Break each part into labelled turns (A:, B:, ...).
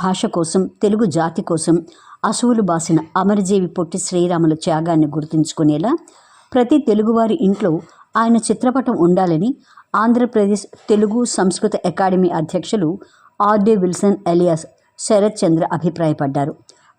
A: భాష కోసం తెలుగు జాతి కోసం అసువులు బాసిన అమరజీవి పొట్టి శ్రీరాముల త్యాగాన్ని గుర్తుంచుకునేలా ప్రతి తెలుగువారి ఇంట్లో ఆయన చిత్రపటం ఉండాలని ఆంధ్రప్రదేశ్ తెలుగు సంస్కృత అకాడమీ అధ్యక్షులు ఆర్డే విల్సన్ ఎలియాస్ శరత్ చంద్ర అభిప్రాయపడ్డారు.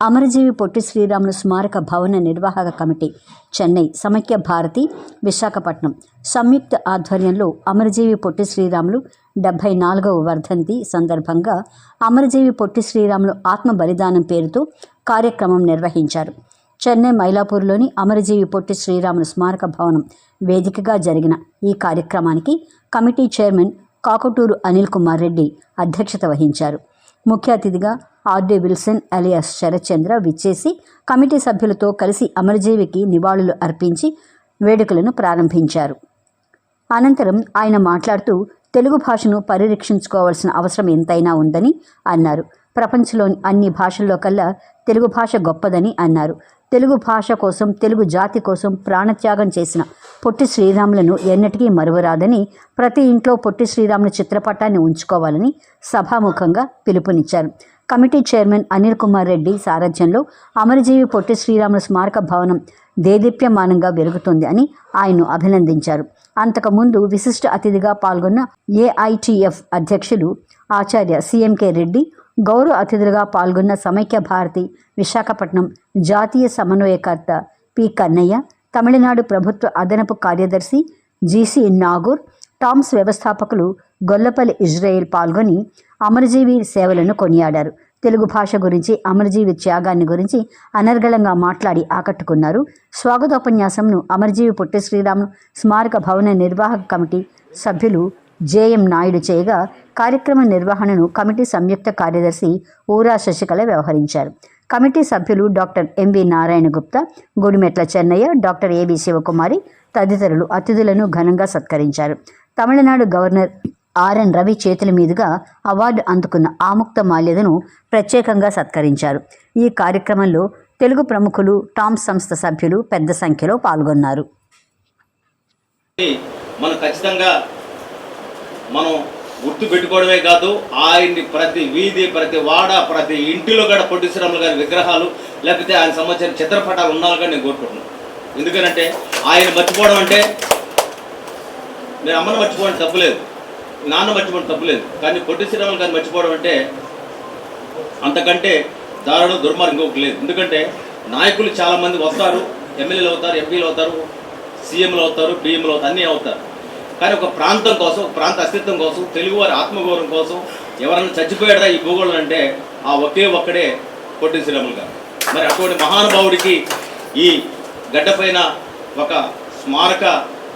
A: అమరజీవి పొట్టి శ్రీరాములు స్మారక భవన నిర్వాహక కమిటీ చెన్నై సమైక్య భారతి విశాఖపట్నం. సంయుక్త ఆధ్వర్యంలో అమరజీవి పొట్టి శ్రీరాములు డెబ్భై నాలుగవ వర్ధంతి సందర్భంగా అమరజీవి పొట్టి శ్రీరాములు ఆత్మ బలిదానం పేరుతో కార్యక్రమం నిర్వహించారు. చెన్నై మైలాపూర్లోని అమరజీవి పొట్టి శ్రీరాములు స్మారక భవనం వేదికగా జరిగిన ఈ కార్యక్రమానికి కమిటీ చైర్మన్ కాకటూరు అనిల్ కుమార్ రెడ్డి అధ్యక్షత వహించారు. ముఖ్య అతిథిగా ఆర్డే విల్సన్ అలియాస్ శరత్చంద్ర విచ్చేసి కమిటీ సభ్యులతో కలిసి అమరజీవికి నివాళులు అర్పించి వేడుకలను ప్రారంభించారు. అనంతరం ఆయన మాట్లాడుతూ తెలుగు భాషను పరిరక్షించుకోవాల్సిన అవసరం ఎంతైనా ఉందని అన్నారు. ప్రపంచంలోని అన్ని భాషల్లో కల్లా తెలుగు భాష గొప్పదని అన్నారు. తెలుగు భాష కోసం తెలుగు జాతి కోసం ప్రాణత్యాగం చేసిన పొట్టి శ్రీరాములను ఎన్నటికీ మరువరాదని ప్రతి ఇంట్లో పొట్టి శ్రీరాముల చిత్రపటాన్ని ఉంచుకోవాలని సభాముఖంగా పిలుపునిచ్చారు. కమిటీ చైర్మన్ అనిల్ కుమార్ రెడ్డి సారథ్యంలో అమరజీవి పొట్టి శ్రీరాముల స్మారక భవనం దేదీప్యమానంగా వెలుగుతుంది అని ఆయన్ను అభినందించారు. అంతకుముందు విశిష్ట అతిథిగా పాల్గొన్న ఏఐటిఎఫ్ అధ్యక్షులు ఆచార్య సిఎంకే రెడ్డి గౌరవ అతిథులుగా పాల్గొన్న సమైక్య భారతి విశాఖపట్నం జాతీయ సమన్వయకర్త పి కన్నయ్య తమిళనాడు ప్రభుత్వ అదనపు కార్యదర్శి జీసీ నాగూర్ టామ్స్ వ్యవస్థాపకులు గొల్లపల్లి ఇజ్రాయెల్ పాల్గొని అమరజీవి సేవలను కొనియాడారు. తెలుగు భాష గురించి అమరజీవి త్యాగాన్ని గురించి అనర్గళంగా మాట్లాడి ఆకట్టుకున్నారు. స్వాగతోపన్యాసంను అమరజీవి పుట్టి శ్రీరాములు స్మారక భవన నిర్వాహక కమిటీ సభ్యులు జేఎం నాయుడు చేయగా కార్యక్రమ నిర్వహణను కమిటీ సంయుక్త కార్యదర్శి ఊరా శశికళ వ్యవహరించారు. కమిటీ సభ్యులు doctor M V Narayana Gupta Gudimetla Chennaiah doctor A V Sivakumari తదితరులు అతిథులను ఘనంగా సత్కరించారు. తమిళనాడు గవర్నర్ ఆర్ఎన్ రవి చేతుల మీదుగా అవార్డు అందుకున్న ఆముక్త మాల్యదను ప్రత్యేకంగా సత్కరించారు. ఈ కార్యక్రమంలో తెలుగు ప్రముఖులు టామ్ సంస్థ సభ్యులు పెద్ద సంఖ్యలో పాల్గొన్నారు.
B: మనం ఖచ్చితంగా మనం గుర్తు పెట్టుకోవడమే కాదు ఆయన్ని ప్రతి వీధి ప్రతి వాడ ప్రతి ఇంటిలో కూడా పొట్టిశ్రీరాములు గారి విగ్రహాలు లేకపోతే ఆయన సంబంధించిన చిత్రపటాలు ఉండాలని నేను కోరుకుంటున్నాను. ఎందుకనంటే ఆయన మర్చిపోవడం అంటే నేను అమ్మను మర్చిపోవడం తప్పులేదు నాన్న మర్చిపోవడం తప్పులేదు కానీ పొట్టి శ్రీరాములు గారిని మర్చిపోవడం అంటే అంతకంటే దారుణం దుర్మార్గం ఇంకొకటి లేదు. ఎందుకంటే నాయకులు చాలామంది వస్తారు ఎమ్మెల్యేలు అవుతారు ఎంపీలు అవుతారు సీఎంలు అవుతారు బిఎంలు అవుతారు అన్నీ అవుతారు. కానీ ఒక ప్రాంతం కోసం ప్రాంత అస్తిత్వం కోసం తెలుగువారి ఆత్మగౌరవం కోసం ఎవరన్నా చచ్చిపోయాడా ఈ భూగోళం అంటే ఆ ఒకే ఒక్కడే పొట్టి శ్రీరాములు గారు. మరి అటువంటి మహానుభావుడికి ఈ గడ్డపైన ఒక స్మారక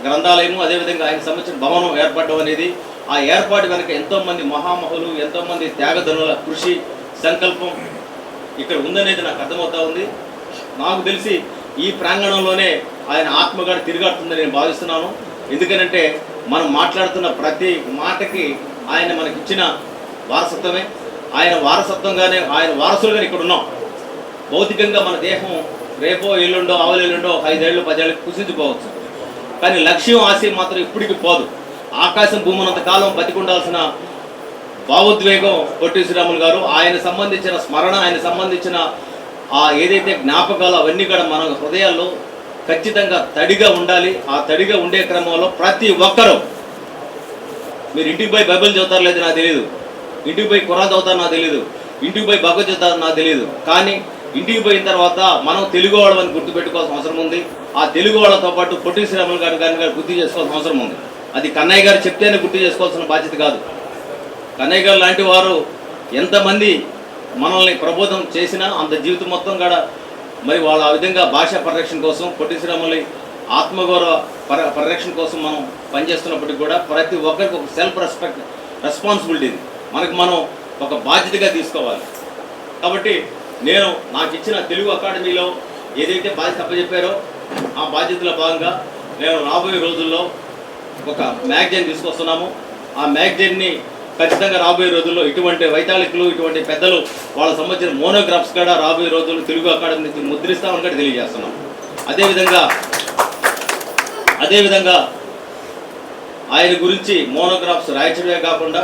B: గ్రంథాలయము అదేవిధంగా ఆయన సంబంధించిన భవనం ఏర్పడడం అనేది ఆ ఏర్పాటు వెనక ఎంతోమంది మహామహులు ఎంతోమంది త్యాగధనుల కృషి సంకల్పం ఇక్కడ ఉందనేది నాకు అర్థమవుతా ఉంది. నాకు తెలిసి ఈ ప్రాంగణంలోనే ఆయన ఆత్మగాడు తిరిగాడుతుందని నేను భావిస్తున్నాను. ఎందుకనంటే మనం మాట్లాడుతున్న ప్రతి మాటకి ఆయన మనకిచ్చిన వారసత్వమే. ఆయన వారసత్వంగానే ఆయన వారసులుగా ఇక్కడ ఉన్నాం భౌతికంగా మన దేహం రేపో ఎల్లుండో ఆవలెల్లుండో ఒక ఐదేళ్ళు పదేళ్ళు కుసించిపోవచ్చు కానీ లక్ష్యం ఆశయం మాత్రం ఇప్పటికి పోదు. ఆకాశం భూమునంత కాలం బతికుండాల్సిన భావోద్వేగం పొట్టి శ్రీరాములు గారు ఆయన సంబంధించిన స్మరణ ఆయన సంబంధించిన ఆ ఏదైతే జ్ఞాపకాలు అవన్నీ కూడా మన హృదయాల్లో ఖచ్చితంగా తడిగా ఉండాలి. ఆ తడిగా ఉండే క్రమంలో ప్రతి ఒక్కరూ మీరు ఇంటికి పోయి బైబిల్ చదువుతారు లేదు నాకు తెలియదు ఇంటికి పోయి ఖురాన్ చదువుతారు నాకు తెలియదు ఇంటికి పోయి భగవత్ చదువుతారు నాకు తెలియదు కానీ ఇంటికి పోయిన తర్వాత మనం తెలుగు వాళ్ళని గుర్తుపెట్టుకోవాల్సిన అవసరం ఉంది. ఆ తెలుగు వాళ్ళతో పాటు పొట్టి శ్రీరాములు గారు గారిని గారు గుర్తు చేసుకోవాల్సిన అవసరం ఉంది. అది కన్నయ్య గారు చెప్తేనే గుర్తు చేసుకోవాల్సిన బాధ్యత కాదు. కన్నయ్య గారు లాంటి వారు ఎంతమంది మనల్ని ప్రబోధం చేసినా అంత జీవితం మొత్తం కూడా మరి వాళ్ళ ఆ విధంగా భాషా పరిరక్షణ కోసం పొట్టి శ్రీరాములు ఆత్మగౌరవ పర పరిరక్షణ కోసం మనం పనిచేస్తున్నప్పటికీ కూడా ప్రతి ఒక్కరికి ఒక సెల్ఫ్ రెస్పెక్ట్ రెస్పాన్సిబిలిటీ మనకు మనం ఒక బాధ్యతగా తీసుకోవాలి. కాబట్టి నేను నాకు ఇచ్చిన తెలుగు అకాడమీలో ఏదైతే బాధ్యత అప్పచెప్పారో ఆ బాధ్యతలో భాగంగా నేను రాబోయే రోజుల్లో ఒక మ్యాగజైన్ తీసుకొస్తున్నాము. ఆ మ్యాగజైన్ని ఖచ్చితంగా రాబోయే రోజుల్లో ఇటువంటి వైతాళికులు ఇటువంటి పెద్దలు వాళ్ళ సంబంధించిన మోనోగ్రాఫ్స్ కూడా రాబోయే రోజుల్లో తెలుగు అకాడమీ నుంచి ముద్రిస్తామని కూడా తెలియజేస్తున్నాం. అదేవిధంగా అదేవిధంగా ఆయన గురించి మోనోగ్రాఫ్స్ రాయించడమే కాకుండా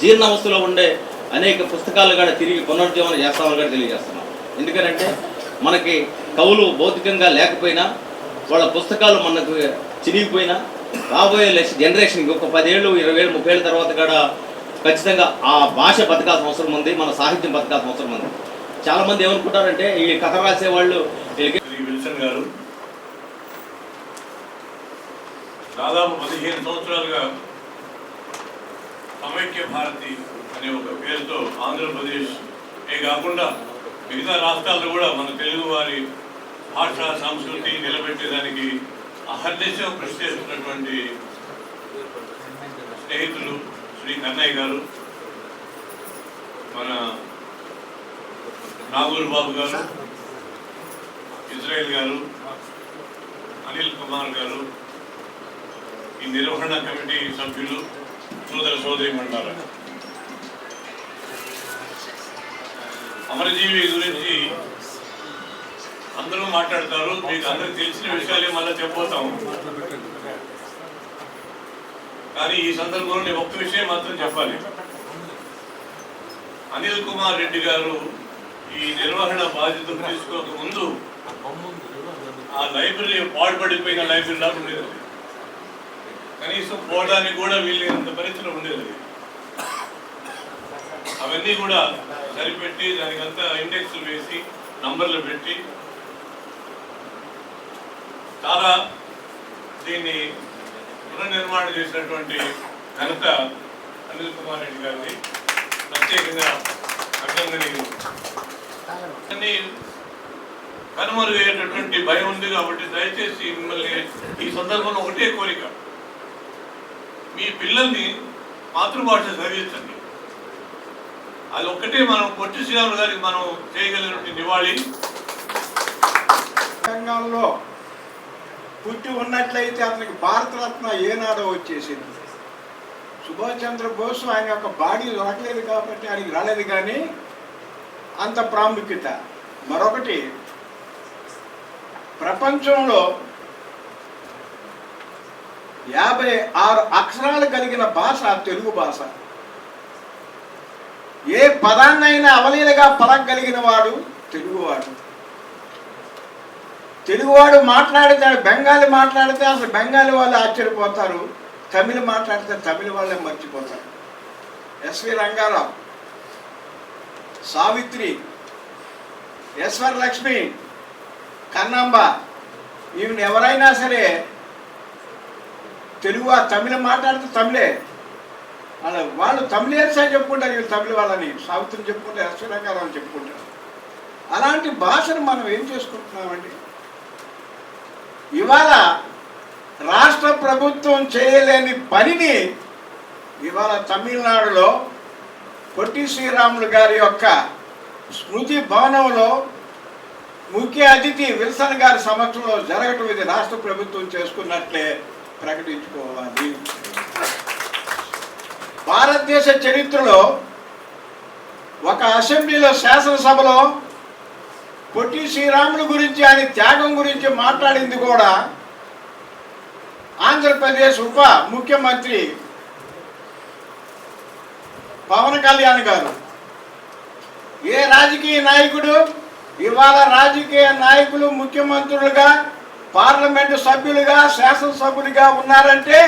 B: జీర్ణావస్థలో ఉండే అనేక పుస్తకాలు కూడా తిరిగి పునరుజ్జీవనం చేస్తామని కూడా తెలియజేస్తున్నాం. ఎందుకంటే మనకి కవులు భౌతికంగా లేకపోయినా వాళ్ళ పుస్తకాలు మనకు చిరిగిపోయినా రాబోయే జనరేషన్కి ఒక పదేళ్ళు ఇరవై ఏళ్ళు ముప్పై ఏళ్ళ తర్వాత కూడా ఖచ్చితంగా ఆ భాష బతకాల్సిన అవసరం ఉంది మన సాహిత్యం బతకాల్సిన అవసరం ఉంది. చాలామంది ఏమనుకుంటారంటే ఈ కథ రాసే వాళ్ళు
C: శ్రీ విల్సన్ గారు దాదాపు పదిహేను సంవత్సరాలుగా సమైక్య భారతి అనే ఒక పేరుతో ఆంధ్రప్రదేశ్ ఏ కాకుండా మిగతా రాష్ట్రాల్లో కూడా మన తెలుగు వారి భాష సంస్కృతి నిలబెట్టేదానికి అహర్నిశం కృషి చేస్తున్నటువంటి స్నేహితులు శ్రీ కన్నయ్య గారు మన నాగూరు బాబు గారు ఇజ్రాయెల్ గారు అనిల్ కుమార్ గారు ఈ నిర్వహణ కమిటీ సభ్యులు సోదర సోదరి మండల అమరజీవి గురించి అందరూ మాట్లాడతారు. మీకు అందరికి తెలిసిన విషయాలే మళ్ళీ చెప్పబోతాం కానీ ఈ సందర్భంలో నేను ఒక్క విషయం మాత్రం చెప్పాలి. అనిల్ కుమార్ రెడ్డి గారు ఈ నిర్వహణ బాధ్యతలు తీసుకోక ముందు ఆ లైబ్రరీ పాడుపడిపోయిన లైబ్రరీ లాగా ఉండేది. కనీసం పోవడానికి కూడా వీళ్ళంత పరిస్థితులు ఉండేది. అవన్నీ కూడా సరిపెట్టి దానికంతా ఇండెక్స్లు వేసి నంబర్లు పెట్టి చాలా దీన్ని పునర్నిర్మాణం చేసినటువంటి ఘనత అనిల్ కుమార్ రెడ్డి గారిని ప్రత్యేకంగా అభినందనీయులు. కనుమరుగయ్యేటటువంటి భయం ఉంది కాబట్టి దయచేసి మిమ్మల్ని ఈ సందర్భంలో ఒకటే కోరిక. మీ పిల్లల్ని మాతృభాష చదివించండి. అది ఒక్కటే మనం పొట్టి శ్రీరాములు గారికి మనం చేయగలిగినటువంటి నివాళి.
D: తెలంగాణలో పుట్టి ఉన్నట్లయితే అతనికి భారతరత్న ఏనాడో వచ్చేసింది. సుభాష్ చంద్రబోస్ ఆయన యొక్క బాడీ దొరకలేదు కాబట్టి ఆయనకి రాలేదు కానీ అంత ప్రాముఖ్యత. మరొకటి ప్రపంచంలో యాభై ఆరు అక్షరాలు కలిగిన భాష తెలుగు భాష. ఏ పదాన్నైనా అవలీలగా పలకగలిగిన వాడు తెలుగువాడు. తెలుగువాడు మాట్లాడితే బెంగాలీ మాట్లాడితే అసలు బెంగాలీ వాళ్ళు ఆశ్చర్యపోతారు. తమిళ మాట్లాడితే తమిళ వాళ్ళే మర్చిపోతారు. ఎస్వి రంగారావు సావిత్రి ఎస్వర్ లక్ష్మి కన్నాంబ ఈమెను ఎవరైనా సరే తెలుగు తమిళ మాట్లాడితే తమిళే. వాళ్ళ వాళ్ళు తమిళేర్సా చెప్పుకుంటారు వీళ్ళు తమిళ వాళ్ళని. సావిత్రిని చెప్పుకుంటారు ఎస్వి రంగారావు చెప్పుకుంటారు. అలాంటి భాషను మనం ఏం చేసుకుంటున్నామండి? ఇవాళ రాష్ట్ర ప్రభుత్వం చేయలేని పనిని ఇవాళ తమిళనాడులో పొట్టి శ్రీరాములు గారి యొక్క స్మృతి భవనంలో ముఖ్య అతిథి విల్సన్ గారి సమక్షంలో జరగటం ఇది రాష్ట్ర ప్రభుత్వం చేసుకున్నట్లే ప్రకటించుకోవాలి. భారతదేశ చరిత్రలో ఒక అసెంబ్లీలో శాసనసభలో పొట్టి శ్రీరాములు గురించి ఆయన త్యాగం గురించి మాట్లాడింది కూడా ఆంధ్రప్రదేశ్ ఉప ముఖ్యమంత్రి పవన్ కళ్యాణ్ గారు. ఏ రాజకీయ నాయకుడు ఇవాళ రాజకీయ నాయకులు ముఖ్యమంత్రులుగా పార్లమెంటు సభ్యులుగా శాసనసభ్యులుగా ఉన్నారంటే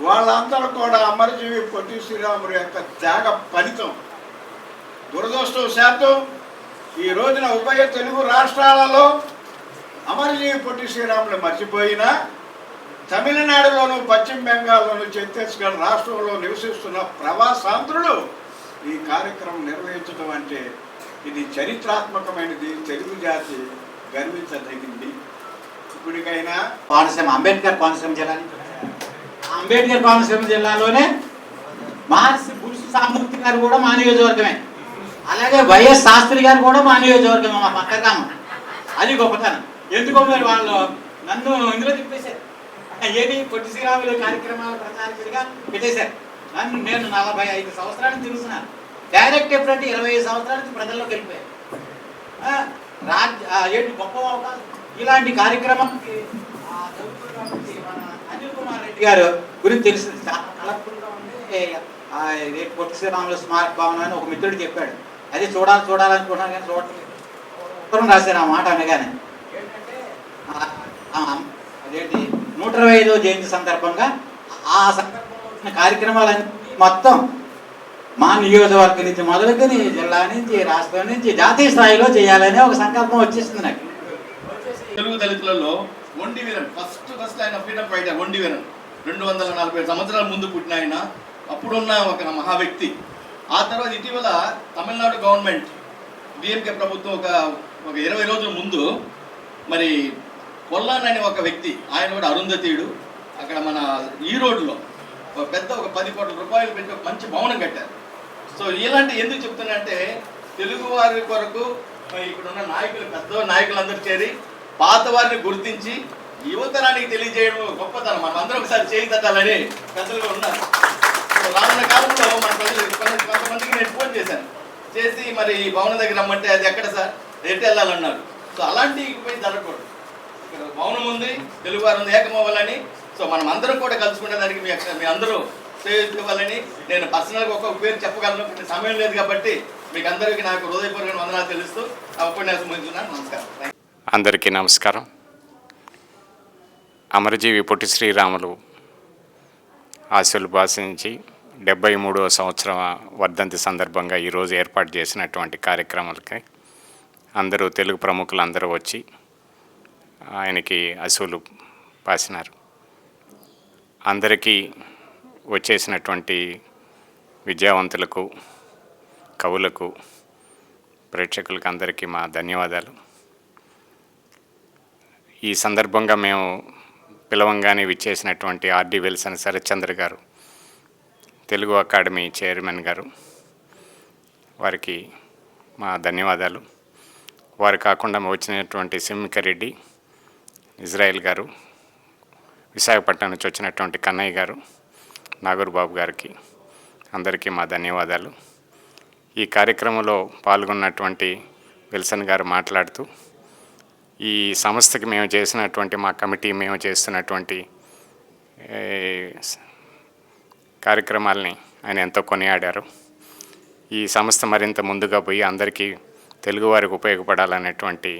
D: వాళ్ళందరూ కూడా అమరజీవి పొట్టి శ్రీరాముడు యొక్క త్యాగ ఫలితం దురదృష్టవశాత్తు ఈ రోజున ఉభయ తెలుగు రాష్ట్రాలలో అమరజీవి పొట్టి శ్రీరాములు మర్చిపోయినా తమిళనాడులోను పశ్చిమ బెంగాల్లోను ఛత్తీస్గఢ్ రాష్ట్రంలో నివసిస్తున్న ప్రవాసాంధ్రులు ఈ కార్యక్రమం నిర్వహించడం అంటే ఇది చరిత్రాత్మకమైనది. తెలుగు జాతి గర్వించదగింది ఇప్పటికైనా
E: కోనసీమ అంబేద్కర్ కోనసీమ జిల్లా అంబేద్కర్ కోనసీమ జిల్లాలోనే మహర్షి పురుషు సామూర్తి గారు కూడా మా నియోజకవర్గమే. అలాగే వైఎస్ శాస్త్రి గారు కూడా మా నియోజకవర్గం మా పక్క అది గొప్పతనం. ఎందుకో మరి వాళ్ళు నన్ను ఇందులో తిప్పేశారు. ఏది పొట్టి శ్రీరాములు కార్యక్రమాల ప్రచారకుడిగా పెట్టేశారు. నన్ను నేను నలభై ఐదు సంవత్సరాలు తిరుగుతున్నాను. డైరెక్ట్ ఎప్పుడంటే ఇరవై ఐదు సంవత్సరాల నుంచి ప్రజల్లోకి వెళ్ళిపోయారు రాజ్య ఏంటి గొప్ప అవకాశం? ఇలాంటి కార్యక్రమానికి అనిల్ కుమార్ రెడ్డి గారు గురించి తెలిసింది. చాలా కలర్ఫుల్గా ఉంది రేపు పొట్టి శ్రీరాములు స్మారక భవనం అని ఒక మిత్రుడు చెప్పాడు. అది చూడాలి చూడాలనుకున్నాను కానీ చూడలేదు ఉత్తరం రాశాను ఆ మాట అనగానే. అదేంటి? నూట ఇరవై ఐదో జయంతి సందర్భంగా ఆ సందర్భంలో వచ్చిన కార్యక్రమాలన్నీ మొత్తం మా నియోజకవర్గం నుంచి మొదలుకొని జిల్లా నుంచి రాష్ట్రం నుంచి జాతీయ స్థాయిలో చేయాలనే ఒక సంకల్పం వచ్చేసింది నాకు.
F: తెలుగు దళితులలో ఒండి వీరన్ ఫస్ట్ ఫస్ట్ ఆయన ఫ్రీడమ్ ఫైటర్ ఒండి వీరన్. రెండు వందల నలభై సంవత్సరాల ముందు పుట్టిన ఆయన. అప్పుడున్న ఒక మహా వ్యక్తి ఆ తర్వాత ఇటీవల తమిళనాడు గవర్నమెంట్ డిఎంకే ప్రభుత్వం ఒక ఒక ఇరవై రోజుల ముందు మరి కొల్లాన్ అనే ఒక వ్యక్తి ఆయన కూడా అరుంధతీయుడు అక్కడ మన ఈ రోడ్లో ఒక పెద్ద ఒక పది కోట్ల రూపాయలు పెట్టి ఒక మంచి భవనం కట్టారు. సో ఇలాంటి ఎందుకు చెప్తున్నానంటే తెలుగు వారి కొరకు మరి ఇక్కడ ఉన్న నాయకులు పెద్ద నాయకులందరూ చేరి పాత వారిని గుర్తించి యువతరానికి తెలియజేయడం గొప్పతనం. మనం అందరం ఒకసారి చేయి తట్టాలని పెద్దలుగా ఉన్నారు. రానున్న కాలంలో మన ప్రజలు కొంతమందికి నేను ఫోన్ చేశాను. చేసి మరి ఈ భవనం దగ్గర రమ్మంటే అది ఎక్కడ సార్? ఎటు వెళ్ళాలన్నారు. సో అలాంటి పోయి జరగకూడదు. ఇక్కడ భవనం ఉంది తెలుగువారు ఉంది ఏకమవ్వాలని. సో మనం అందరం కూడా కలుసుకునే దానికి మీ మీ అందరూ సేవించుకోవాలని నేను పర్సనల్గా ఒక్కొక్క పేరు చెప్పగలను. సమయం లేదు కాబట్టి మీకు అందరికీ నాకు హృదయపూర్వక వందనాలు తెలుస్తూ ఆ ఉపన్యాసం ముగించున్నాను నమస్కారం
G: అందరికీ నమస్కారం. అమరజీవి పొట్టి శ్రీరాములు ఆశలు భాషించి డెబ్బై మూడవ సంవత్సరం వర్ధంతి సందర్భంగా ఈరోజు ఏర్పాటు చేసినటువంటి కార్యక్రమాలకి అందరూ తెలుగు ప్రముఖులు అందరూ వచ్చి ఆయనకి అసూలు పాసినారు. అందరికీ వచ్చేసినటువంటి విద్యావంతులకు కవులకు ప్రేక్షకులకు అందరికీ మా ధన్యవాదాలు. ఈ సందర్భంగా మేము పిలవంగానే విచ్చేసినటువంటి ఆర్డి వెల్సన్ శరత్చంద్ర గారు తెలుగు అకాడమీ చైర్మన్ గారు వారికి మా ధన్యవాదాలు. వారు కాకుండా వచ్చినటువంటి సిమ్మికరెడ్డి ఇజ్రాయెల్ గారు విశాఖపట్నం నుంచి వచ్చినటువంటి కన్నయ్య గారు నాగూర్ బాబు గారికి అందరికీ మా ధన్యవాదాలు. ఈ కార్యక్రమంలో పాల్గొన్నటువంటి విల్సన్ గారు మాట్లాడుతూ ఈ సంస్థకి మేము చేసినటువంటి మా కమిటీ మేము చేస్తున్నటువంటి కార్యక్రమాల్ని ఆయన ఎంతో కొనియాడారు. ఈ సంస్థ మరింత ముందుగా పోయి అందరికీ తెలుగువారికి ఉపయోగపడాలనేటువంటి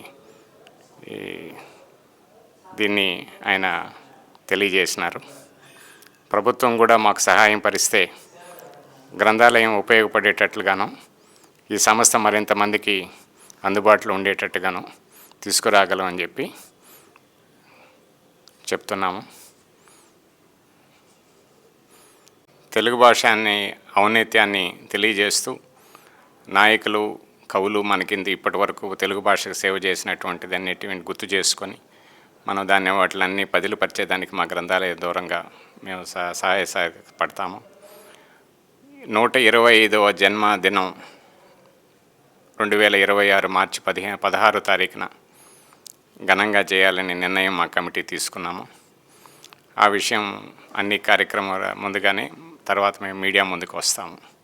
G: దీన్ని ఆయన తెలియజేసినారు. ప్రభుత్వం కూడా మాకు సహాయం పరిస్తే గ్రంథాలయం ఉపయోగపడేటట్లుగాను ఈ సంస్థ మరింత మందికి అందుబాటులో ఉండేటట్టుగాను తీసుకురాగలం అని చెప్పి చెప్తున్నాము. తెలుగు భాషాన్ని ఔన్నత్యాన్ని తెలియజేస్తూ నాయకులు కవులు మనకింది ఇప్పటి వరకు తెలుగు భాషకు సేవ చేసినటువంటిది అన్నిటిని గుర్తు చేసుకొని మనం దాన్ని వాటిలన్నీ పదిలిపరిచేదానికి మా గ్రంథాలయ దూరంగా మేము సహ- సహాయ సహాయపడతాము నూట ఇరవై ఐదవ జన్మదినం రెండు వేల ఇరవై ఆరు మార్చి పదిహేను పదహారో తారీఖున ఘనంగా చేయాలని నిర్ణయం మా కమిటీ తీసుకున్నాము. ఆ విషయం అన్ని కార్యక్రమాల ముందుగానే తర్వాత మేము మీడియా ముందుకు వస్తాము.